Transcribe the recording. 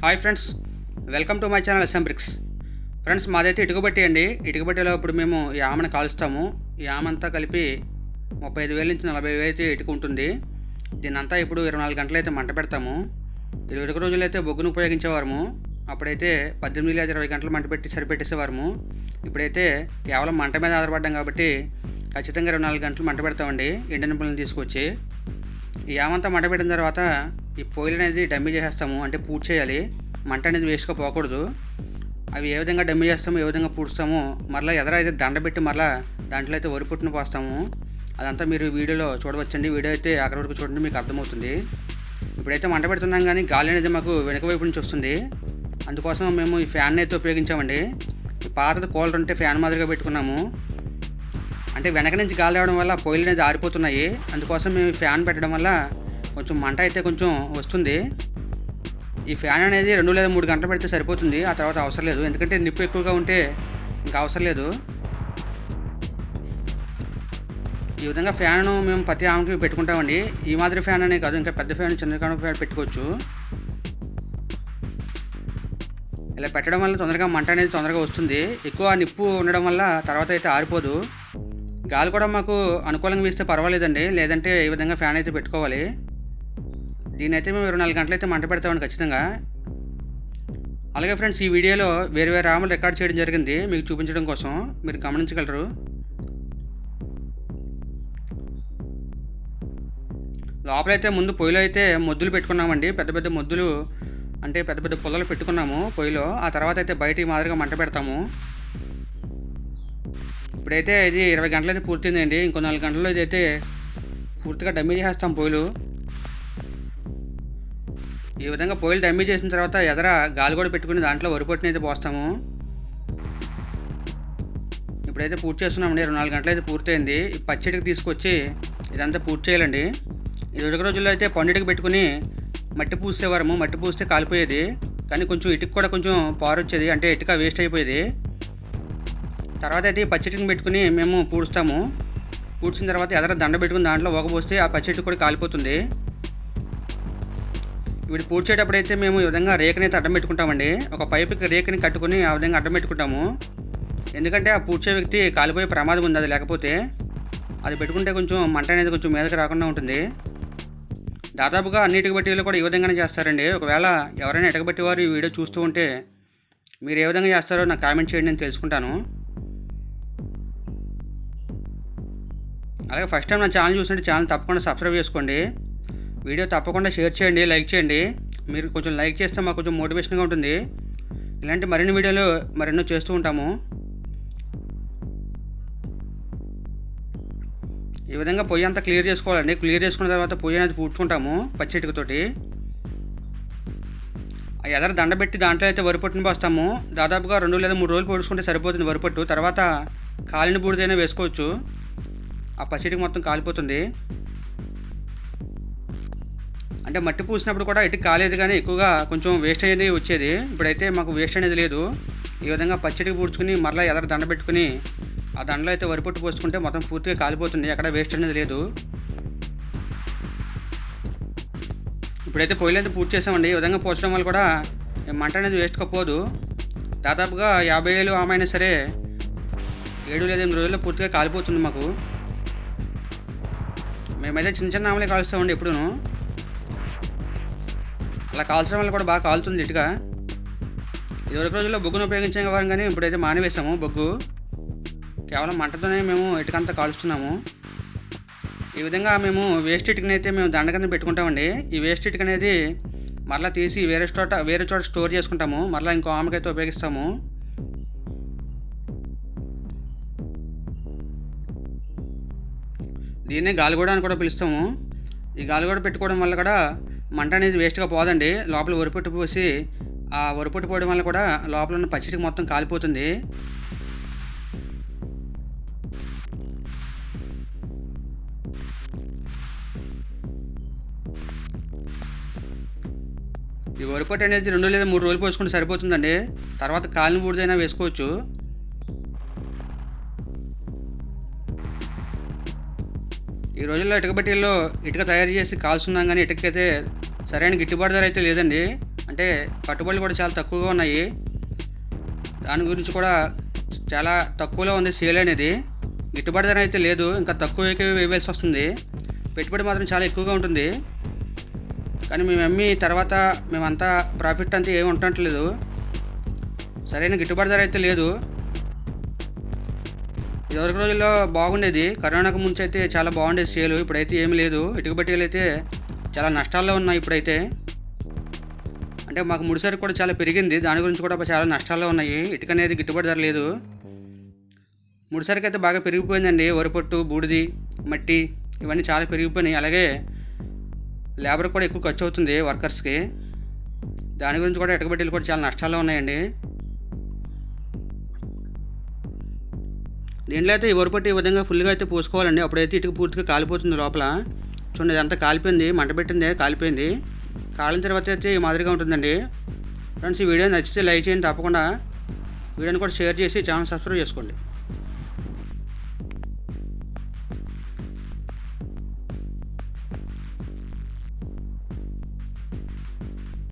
Hi friends welcome to my channel అసెంబ్రిక్స్ friends మాదైతే ఇటుకబట్టి అండి. ఇటుకబట్టిలో ఇప్పుడు మేము ఈ ఆమెను కాలుస్తాము. ఈ ఆమంతా కలిపి ముప్పై ఐదు వేల నుంచి నలభై వేలు అయితే ఇటుక ఉంటుంది దీన్ని అంతా ఇప్పుడు ఇరవై నాలుగు గంటలు అయితే మంట పెడతాము. ఇది ఇటుక అయితే బొగ్గును ఉపయోగించేవారము. అప్పుడైతే పద్దెనిమిది లేదా ఇరవై గంటలు మంట పెట్టి సరిపెట్టేసేవారము. ఇప్పుడైతే కేవలం మంట మీద ఆధారపడ్డాం కాబట్టి ఖచ్చితంగా ఇరవై నాలుగు గంటలు మంట పెడతామండి. ఎండిన పిల్లల్ని తీసుకొచ్చి. ఈ యామంతా మంట పెట్టిన తర్వాత ఈ పొయ్యిలు అనేది డమ్మీ చేసేస్తాము. అంటే పూర్తి చేయాలి. మంట అనేది వేస్ట్గా పోకూడదు. అవి ఏ విధంగా డమ్మీ చేస్తామో ఏ విధంగా పూడుస్తామో మరలా ఎదర అయితే దండ పెట్టి మరలా దాంట్లో అయితే వరిపుట్టును పోస్తాము. అదంతా మీరు వీడియోలో చూడవచ్చండి. వీడియో అయితే అక్కడ వరకు చూడండి మీకు అర్థమవుతుంది. ఇప్పుడైతే మంట పెడుతున్నాం కానీ గాలి అనేది మాకు వెనుక వైపు నుంచి వస్తుంది. అందుకోసం మేము ఈ ఫ్యాన్ అయితే ఉపయోగించామండి. పాతది కూలర్ ఉంటే ఫ్యాన్ మాదిరిగా పెట్టుకున్నాము. అంటే వెనక నుంచి గాలి రావడం వల్ల పొయ్యిలు అనేది ఆరిపోతున్నాయి. అందుకోసం మేము ఫ్యాన్ పెట్టడం వల్ల కొంచెం మంట అయితే కొంచెం వస్తుంది. ఈ ఫ్యాన్ అనేది రెండు లేదా మూడు గంటలు పెడితే సరిపోతుంది. ఆ తర్వాత అవసరం లేదు. ఎందుకంటే నిప్పు ఎక్కువగా ఉంటే ఇంకా అవసరం లేదు. ఈ విధంగా ఫ్యాన్ మేము ప్రతి ఆమెకి పెట్టుకుంటామండి. ఈ మాదిరి ఫ్యాన్ అనే కాదు ఇంకా పెద్ద ఫ్యాన్ చిన్న ఫ్యాన్ పెట్టుకోవచ్చు. ఇలా పెట్టడం వల్ల తొందరగా మంట అనేది తొందరగా వస్తుంది. ఎక్కువ నిప్పు ఉండడం వల్ల తర్వాత అయితే ఆరిపోదు. గాలి కూడా మాకు అనుకూలంగా వీస్తే పర్వాలేదండి. లేదంటే ఈ విధంగా ఫ్యాన్ అయితే పెట్టుకోవాలి. దీని అయితే మేము ఇరవై నాలుగు గంటలైతే మంట పెడతామండి ఖచ్చితంగా. అలాగే ఫ్రెండ్స్ ఈ వీడియోలో వేరే వేరే ఆమెలు రికార్డ్ చేయడం జరిగింది. మీకు చూపించడం కోసం మీరు గమనించగలరు. లోపలైతే ముందు పొయ్యిలో అయితే మొద్దులు పెట్టుకున్నామండి. పెద్ద పెద్ద మొద్దులు అంటే పెద్ద పెద్ద పుల్లలు పెట్టుకున్నాము పొయ్యిలో. ఆ తర్వాత అయితే బయట మాదిరిగా మంట పెడతాము. ఇప్పుడైతే ఇది ఇరవై గంటలైతే పూర్తిందండి ఇంకో నాలుగు గంటల్లో ఇదైతే పూర్తిగా డమ్మీ చేస్తాం పొయ్యిలు. ఈ విధంగా పొయ్యిలు డమ్మీ చేసిన తర్వాత ఎదర గాలి కూడా పెట్టుకుని దాంట్లో వరిపొట్టుని అయితే పోస్తాము. ఇప్పుడైతే పూర్తి చేస్తున్నామండి. ఇరవై నాలుగు గంటలు అయితే పూర్తయింది. ఈ పచ్చడికి తీసుకొచ్చి ఇదంతా పూర్తి చేయాలండి. ఇది రోజు రోజుల్లో అయితే పండుగకి పెట్టుకుని మట్టి పూసేవారము. మట్టి పూస్తే కాలిపోయేది. కానీ కొంచెం ఇటుక కూడా కొంచెం పారొచ్చేది. అంటే ఇటుక వేస్ట్ అయిపోయేది. తర్వాత అయితే ఈ పచ్చడిని పెట్టుకుని మేము పూడుస్తాము. పూడ్చిన తర్వాత ఎదర దండ పెట్టుకుని దాంట్లో పోస్తే ఆ పచ్చడి కూడా కాలిపోతుంది. వీడు పూడ్చేటప్పుడు అయితే మేము ఈ విధంగా రేకుని అడ్డం పెట్టుకుంటామండి. ఒక పైపుకి రేఖని కట్టుకుని ఆ విధంగా అడ్డం పెట్టుకుంటాము. ఎందుకంటే ఆ పూడ్చే వ్యక్తి కాలిపోయే ప్రమాదం ఉంది అది లేకపోతే. అది పెట్టుకుంటే కొంచెం మంట అనేది కొంచెం మీదకి రాకుండా ఉంటుంది. దాదాపుగా అన్నిటికి ఇటుకబట్టీలు కూడా ఈ విధంగానే చేస్తారండి. ఒకవేళ ఎవరైనా ఇటుకబట్టి వారు ఈ వీడియో చూస్తూ ఉంటే మీరు ఏ విధంగా చేస్తారో నాకు కామెంట్ చేయండి నేను తెలుసుకుంటాను. అలాగే ఫస్ట్ టైం నా ఛానల్ చూస్తుంటే ఛానల్ తప్పకుండా సబ్స్క్రైబ్ చేసుకోండి. వీడియో తప్పకుండా షేర్ చేయండి లైక్ చేయండి. మీరు కొంచెం లైక్ చేస్తే మాకు కొంచెం మోటివేషన్గా ఉంటుంది. ఇలాంటి మరిన్ని వీడియోలు మరెన్నో చేస్తూ ఉంటాము. ఈ విధంగా పొయ్యి అంతా క్లియర్ చేసుకోవాలండి. క్లియర్ చేసుకున్న తర్వాత పొయ్యి అనేది పూడ్చుకుంటాము పచ్చిటికతోటి. ఆ ఎదర దండ పెట్టి దాంట్లో అయితే వరిపట్టుని పోస్తాము. దాదాపుగా రెండు లేదా మూడు రోజులు పొడుచుకుంటే సరిపోతుంది వరిపట్టు తర్వాత కాలిన బూడిదైనా వేసుకోవచ్చు. ఆ పచ్చిటికి మొత్తం కాలిపోతుంది. అంటే మట్టి పూసినప్పుడు కూడా ఇటు కాలేదు కానీ ఎక్కువగా కొంచెం వేస్ట్ అనేది వచ్చేది. ఇప్పుడైతే మాకు వేస్ట్ అనేది లేదు. ఈ విధంగా పచ్చడికి పూడ్చుకుని మరలా ఎదర దండ పెట్టుకుని ఆ దండలో అయితే వరిపొట్టు పోసుకుంటే మొత్తం పూర్తిగా కాలిపోతుంది. ఎక్కడ వేస్ట్ అనేది లేదు. ఇప్పుడైతే పొయ్యిలు అయితే పూర్తి చేసామండి. ఈ విధంగా పోసడం వల్ల కూడా మంట అనేది వేస్ట్ పోదు దాదాపుగా యాభై వేలు ఆమైనా సరే ఏడు లేదా ఎనిమిది రోజుల్లో పూర్తిగా కాలిపోతుంది మాకు. మేమైతే చిన్న చిన్న ఆమెలే కాలుస్తామండి ఎప్పుడూను. అలా కాల్చడం వల్ల కూడా బాగా కాలుతుంది ఇటుక. ఇదివరకు రోజుల్లో బొగ్గును ఉపయోగించే వారం కానీ ఇప్పుడైతే మానేవేశాము బొగ్గు. కేవలం మంటతోనే మేము ఇటుకంతా కాలుస్తున్నాము. ఈ విధంగా మేము వేస్ట్ ఇటుకనైతే మేము దండ కింద పెట్టుకుంటామండి. ఈ వేస్ట్ ఇటుక అనేది మరలా తీసి వేరే చోట వేరే చోట స్టోర్ చేసుకుంటాము. మరలా ఇంకో ఆమెకైతే ఉపయోగిస్తాము. దీన్నే గాలిగూడ అని కూడా పిలుస్తాము. ఈ గాలిగూడ పెట్టుకోవడం వల్ల కూడా మంట అనేది వేస్ట్గా పోదండి. లోపల వరిపొట్టు పోసి ఆ వరిపొట్టు పోవడం వల్ల కూడా లోపల ఉన్న పచ్చడికి మొత్తం కాలిపోతుంది. ఈ వరిపొట్టు అనేది రెండు లేదా మూడు రోజులు పోసుకుంటే సరిపోతుందండి. తర్వాత కాలిన బూడిదైనా వేసుకోవచ్చు. ఈ రోజుల్లో ఇటుక బట్టీల్లో ఇటుక తయారు చేసి కాల్చున్నాం కానీ ఇటుకైతే సరైన గిట్టుబాటు ధర అయితే లేదండి. అంటే కట్టుబడులు కూడా చాలా తక్కువగా ఉన్నాయి. దాని గురించి కూడా చాలా తక్కువలో ఉంది సేల్ అనేది. గిట్టుబాటు ధర అయితే లేదు ఇంకా తక్కువకి వేయాల్సి వస్తుంది. పెట్టుబడి మాత్రం చాలా ఎక్కువగా ఉంటుంది. కానీ మేము అమ్మి తర్వాత మేమంతా ప్రాఫిట్ అంతా ఏమి ఉండట్లేదు. సరైన గిట్టుబాటు ధర అయితే లేదు. ఇదివరకు రోజుల్లో బాగుండేది. కరోనాకు ముందు అయితే చాలా బాగుండేది సేల్. ఇప్పుడైతే ఏమీ లేదు. ఇటుక బట్టీలు అయితే చాలా నష్టాల్లో ఉన్నాయి ఇప్పుడైతే. అంటే మాకు ముడిసరి కూడా చాలా పెరిగింది. దాని గురించి కూడా చాలా నష్టాల్లో ఉన్నాయి. ఇటుక అనేది గిట్టుబాటు ధర లేదు. ముడిసరికి అయితే బాగా పెరిగిపోయిందండి. వరిపొట్టు బూడిది మట్టి ఇవన్నీ చాలా పెరిగిపోయినాయి. అలాగే లేబర్ కూడా ఎక్కువ ఖర్చు అవుతుంది వర్కర్స్కి. దాని గురించి కూడా ఇటుక బట్టీలు కూడా చాలా నష్టాల్లో ఉన్నాయండి. దీంట్లో అయితే ఈ వరిపట్టు ఈ విధంగా ఫుల్గా అయితే పోసుకోవాలండి. అప్పుడైతే ఇటుక పూర్తిగా కాలిపోతుంది లోపల. చూడండి ఇదంతా కాలిపోయింది. మంట పెట్టింది కాలిపోయింది. కాలిన తర్వాత అయితే ఈ మాదిరిగా ఉంటుందండి. ఫ్రెండ్స్ ఈ వీడియో నచ్చితే లైక్ చేయండి తప్పకుండా. వీడియోని కూడా షేర్ చేసి ఛానల్ సబ్స్క్రైబ్ చేసుకోండి.